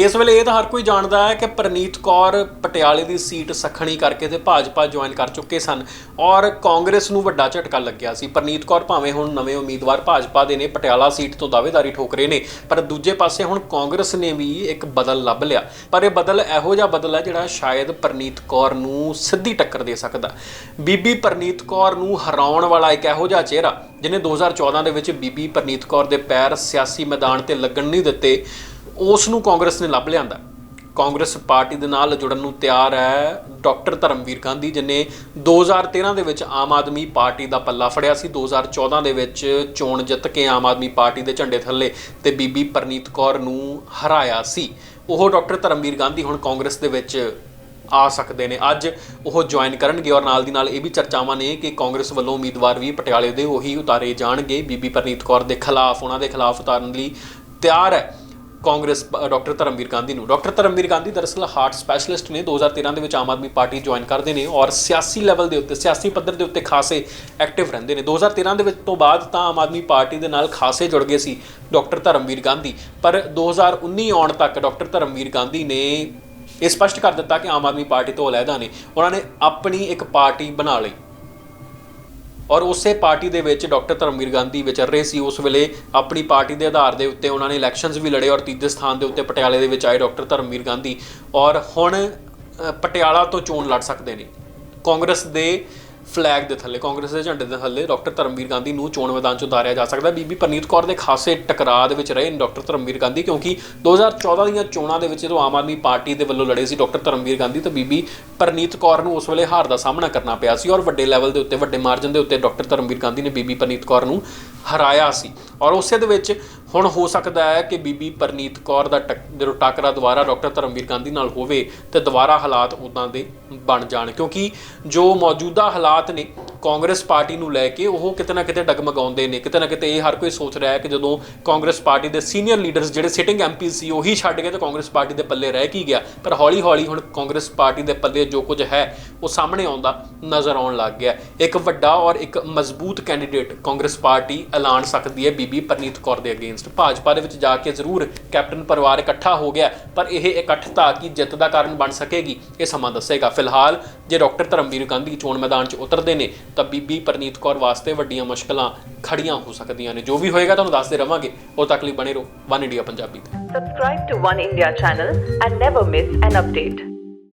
ਇਸ ਵੇਲੇ ਇਹ ਤਾਂ ਹਰ ਕੋਈ ਜਾਣਦਾ ਹੈ ਕਿ ਪ੍ਰਨੀਤ ਕੌਰ ਪਟਿਆਲੇ ਦੀ ਸੀਟ ਸਖਣੀ ਕਰਕੇ ਤੇ ਭਾਜਪਾ ਜੁਆਇਨ ਕਰ ਚੁੱਕੇ ਸਨ ਔਰ ਕਾਂਗਰਸ ਨੂੰ ਵੱਡਾ ਝਟਕਾ ਲੱਗਿਆ ਸੀ। ਪ੍ਰਨੀਤ ਕੌਰ ਭਾਵੇਂ ਹੁਣ ਨਵੇਂ ਉਮੀਦਵਾਰ ਭਾਜਪਾ ਦੇ ਨੇ, ਪਟਿਆਲਾ ਸੀਟ ਤੋਂ ਦਾਅਵੇਦਾਰੀ ਠੋਕ ਰਹੇ ਨੇ, ਪਰ ਦੂਜੇ ਪਾਸੇ ਹੁਣ ਕਾਂਗਰਸ ਨੇ ਵੀ ਇੱਕ ਬਦਲ ਲੱਭ ਲਿਆ। ਪਰ ਇਹ ਬਦਲ ਇਹੋ ਜਿਹਾ ਬਦਲ ਹੈ ਜਿਹੜਾ ਸ਼ਾਇਦ ਪ੍ਰਨੀਤ ਕੌਰ ਨੂੰ ਸਿੱਧੀ ਟੱਕਰ ਦੇ ਸਕਦਾ। ਬੀਬੀ ਪ੍ਰਨੀਤ ਕੌਰ ਨੂੰ ਹਰਾਉਣ ਵਾਲਾ ਇੱਕ ਇਹੋ ਜਿਹਾ ਚਿਹਰਾ, ਜਿਹਨੇ 2014 ਦੇ ਵਿੱਚ ਬੀਬੀ ਪ੍ਰਨੀਤ ਕੌਰ ਦੇ ਪੈਰ ਸਿਆਸੀ ਮੈਦਾਨ ਤੇ ਲੱਗਣ ਨਹੀਂ ਦਿੱਤੇ ਉਸ ਨੂੰ ਕਾਂਗਰਸ ਨੇ ਲੱਭ ਲਿਆਂਦਾ। ਕਾਂਗਰਸ ਪਾਰਟੀ ਦੇ ਨਾਲ ਜੁੜਨ ਨੂੰ ਤਿਆਰ ਹੈ ਡਾਕਟਰ ਧਰਮਵੀਰ ਗਾਂਧੀ, ਜਿਨੇ 2013 ਦੇ ਵਿੱਚ ਆਮ ਆਦਮੀ ਪਾਰਟੀ ਦਾ ਪੱਲਾ ਫੜਿਆ ਸੀ। 2014 ਦੇ ਵਿੱਚ ਚੋਣ ਜਿੱਤ ਕੇ ਆਮ ਆਦਮੀ ਪਾਰਟੀ ਦੇ ਝੰਡੇ ਥੱਲੇ ਤੇ ਬੀਬੀ ਪਰਨੀਤ ਕੌਰ ਨੂੰ ਹਰਾਇਆ ਸੀ। ਉਹ ਡਾਕਟਰ ਧਰਮਵੀਰ ਗਾਂਧੀ ਹੁਣ ਕਾਂਗਰਸ ਦੇ ਵਿੱਚ ਆ ਸਕਦੇ ਨੇ। ਅੱਜ ਉਹ ਜੁਆਇਨ ਕਰਨਗੇ ਔਰ ਨਾਲ ਦੀ ਨਾਲ ਇਹ ਵੀ ਚਰਚਾਵਾਂ ਨੇ ਕਿ ਕਾਂਗਰਸ ਵੱਲੋਂ ਉਮੀਦਵਾਰ ਵੀ ਪਟਿਆਲੇ ਦੇ ਉਹੀ ਉਤਾਰੇ ਜਾਣਗੇ। ਬੀਬੀ ਪਰਨੀਤ ਕੌਰ ਦੇ ਖਿਲਾਫ, ਉਹਨਾਂ ਦੇ ਖਿਲਾਫ ਉਤਾਰਨ ਲਈ ਤਿਆਰ ਹੈ। ਕਾਂਗਰਸ ਡਾਕਟਰ ਧਰਮਵੀਰ ਗਾਂਧੀ ਨੂੰ। ਡਾਕਟਰ ਧਰਮਵੀਰ ਗਾਂਧੀ ਦਰਅਸਲ ਹਾਰਟ ਸਪੈਸ਼ਲਿਸਟ ਨੇ 2013 ਦੇ ਵਿੱਚ ਆਮ ਆਦਮੀ ਪਾਰਟੀ ਜੁਆਇਨ ਕਰਦੇ ਨੇ ਔਰ ਸਿਆਸੀ ਲੈਵਲ ਦੇ ਉੱਤੇ, ਸਿਆਸੀ ਪੱਧਰ ਦੇ ਉੱਤੇ ਖਾਸੇ ਐਕਟਿਵ ਰਹਿੰਦੇ ਨੇ। 2013 ਦੇ ਵਿੱਚ ਤੋਂ ਬਾਅਦ ਤਾਂ ਆਮ ਆਦਮੀ ਪਾਰਟੀ ਦੇ ਨਾਲ ਖਾਸੇ ਜੁੜ ਗਏ ਸੀ ਡਾਕਟਰ ਧਰਮਵੀਰ ਗਾਂਧੀ। ਪਰ 2019 ਆਉਣ ਤੱਕ ਡਾਕਟਰ ਧਰਮਵੀਰ ਗਾਂਧੀ ਨੇ ਇਹ ਸਪਸ਼ਟ ਕਰ ਦਿੱਤਾ ਕਿ ਆਮ ਆਦਮੀ ਪਾਰਟੀ ਤੋਂ ਅਲੱਗਾ ਨੇ। ਉਹਨਾਂ ਨੇ ਆਪਣੀ ਇੱਕ ਪਾਰਟੀ ਬਣਾ ਲਈ। ਔਰ ਉਸੇ ਪਾਰਟੀ ਦੇ ਵਿੱਚ ਡਾਕਟਰ ਧਰਮਵੀਰ ਗਾਂਧੀ ਵਿਚਰ ਰਹੇ ਸੀ। ਉਸ ਵੇਲੇ ਆਪਣੀ ਪਾਰਟੀ ਦੇ ਆਧਾਰ ਦੇ ਉੱਤੇ ਉਹਨਾਂ ਨੇ ਇਲੈਕਸ਼ਨਸ ਵੀ ਲੜੇ ਔਰ ਤੀਜੇ ਸਥਾਨ ਦੇ ਉੱਤੇ ਪਟਿਆਲੇ ਦੇ ਵਿੱਚ ਆਏ ਡਾਕਟਰ ਧਰਮਵੀਰ ਗਾਂਧੀ। ਔਰ ਹੁਣ ਪਟਿਆਲਾ ਤੋਂ ਚੋਣ ਲੜ ਸਕਦੇ ਨੇ। ਕਾਂਗਰਸ ਦੇ ਫਲੈਗ ਦੇ ਥੱਲੇ, ਕਾਂਗਰਸ ਦੇ ਝੰਡੇ ਦੇ ਥੱਲੇ ਡਾਕਟਰ ਧਰਮਵੀਰ ਗਾਂਧੀ ਨੂੰ ਚੋਣ ਮੈਦਾਨ 'ਚ ਉਤਾਰਿਆ ਜਾ ਸਕਦਾ। ਬੀਬੀ ਪਰਨੀਤ ਕੌਰ ਦੇ ਖਾਸੇ ਟਕਰਾਅ ਦੇ ਵਿੱਚ ਰਹੇ ਨੇ ਡਾਕਟਰ ਧਰਮਵੀਰ ਗਾਂਧੀ, ਕਿਉਂਕਿ 2014 ਦੀਆਂ ਚੋਣਾਂ ਦੇ ਵਿੱਚ ਜਦੋਂ ਆਮ ਆਦਮੀ ਪਾਰਟੀ ਦੇ ਵੱਲੋਂ ਲੜੇ ਸੀ ਡਾਕਟਰ ਧਰਮਵੀਰ ਗਾਂਧੀ, ਤਾਂ ਬੀਬੀ ਪਰਨੀਤ ਕੌਰ ਨੂੰ ਉਸ ਵੇਲੇ ਹਾਰ ਦਾ ਸਾਹਮਣਾ ਕਰਨਾ ਪਿਆ ਸੀ ਔਰ ਵੱਡੇ ਲੈਵਲ ਦੇ ਉੱਤੇ, ਵੱਡੇ ਮਾਰਜਨ ਦੇ ਉੱਤੇ ਡਾਕਟਰ ਧਰਮਵੀਰ ਗਾਂਧੀ ਨੇ ਬੀਬੀ ਪਰਨੀਤ ਕੌਰ ਨੂੰ ਹਰਾਇਆ ਸੀ। ਔਰ ਉਸੇ ਦੇ ਵਿੱਚ ਹੁਣ ਹੋ ਸਕਦਾ ਹੈ ਕਿ ਬੀਬੀ ਪਰਨੀਤ ਕੌਰ ਦਾ ਟੱਕ- ਜਦੋਂ ਟਾਕਰਾ ਦੁਬਾਰਾ ਡਾਕਟਰ ਧਰਮਵੀਰ ਗਾਂਧੀ ਨਾਲ ਹੋਵੇ ਤੇ ਦੁਬਾਰਾ ਹਾਲਾਤ ਉਦਾਂ ਦੇ ਬਣ ਜਾਣ। ਕਿਉਂਕਿ ਜੋ ਮੌਜੂਦਾ ਹਾਲਾਤ ਨੇ ਕਾਂਗਰਸ ਪਾਰਟੀ ਨੂੰ ਲੈ ਕੇ ਉਹ ਕਿਤੇ ਨਾ ਕਿਤੇ ਡਗਮਗਾਉਂਦੇ ਨੇ, ਕਿਤੇ ਨਾ ਕਿਤੇ ਇਹ ਹਰ ਕੋਈ ਸੋਚ ਰਿਹਾ ਹੈ ਕਿ ਜਦੋਂ ਕਾਂਗਰਸ ਪਾਰਟੀ ਦੇ ਸੀਨੀਅਰ ਲੀਡਰਸ ਜਿਹੜੇ ਸਿਟਿੰਗ ਐਮਪੀ ਸੀ ਉਹੀ ਛੱਡ ਗਏ ਤਾਂ ਕਾਂਗਰਸ ਪਾਰਟੀ ਦੇ ਪੱਲੇ ਰਹਿ ਕੀ ਗਿਆ। ਪਰ ਹੌਲੀ ਹੌਲੀ ਹੁਣ ਕਾਂਗਰਸ ਪਾਰਟੀ ਦੇ ਪੱਲੇ ਜੋ ਕੁਝ ਹੈ, ਉਹ ਸਾਹਮਣੇ ਆਉਂਦਾ ਨਜ਼ਰ ਆਉਣ ਲੱਗ ਗਿਆ। ਇੱਕ ਵੱਡਾ ਔਰ ਇੱਕ ਮਜ਼ਬੂਤ ਕੈਂਡੀਡੇਟ ਕਾਂਗਰਸ ਪਾਰਟੀ ਐਲਾਨ ਸਕਦੀ ਹੈ ਬੀਬੀ ਪਰਨੀਤ ਕੌਰ ਦੇ ਅਗੇਂਸਟ ਭਾਜਪਾ ਦੇ ਵਿੱਚ ਜਾ ਕੇ ਜ਼ਰੂਰ ਕੈਪਟਨ ਪਰਿਵਾਰ ਇਕੱਠਾ ਹੋ ਗਿਆ, ਪਰ ਇਹ ਇਕੱਠਤਾ ਕੀ ਜਿੱਤ ਦਾ ਕਾਰਨ ਬਣ ਸਕੇਗੀ, ਇਹ ਸਮਾਂ ਦੱਸੇਗਾ। ਫਿਲਹਾਲ ਜੇ ਡਾਕਟਰ ਧਰਮਵੀਰ ਗਾਂਧੀ ਚੋਣ ਮੈਦਾਨ 'ਚ ਉਤਰਦੇ ਨੇ ਤਾਂ ਬੀਬੀ ਪਰਨੀਤ ਕੌਰ ਵਾਸਤੇ ਵੱਡੀਆਂ ਮੁਸ਼ਕਲਾਂ ਖੜੀਆਂ ਹੋ ਸਕਦੀਆਂ ਨੇ। ਜੋ ਵੀ ਹੋਏਗਾ ਤੁਹਾਨੂੰ ਦੱਸਦੇ ਰਵਾਂਗੇ। ਉਹ ਤੱਕ ਲਈ ਬਣੇ ਰਹੋ। ਵਨ ਇੰਡੀਆ ਪੰਜਾਬੀ ਤੇ। Subscribe to One India channel and never miss an update.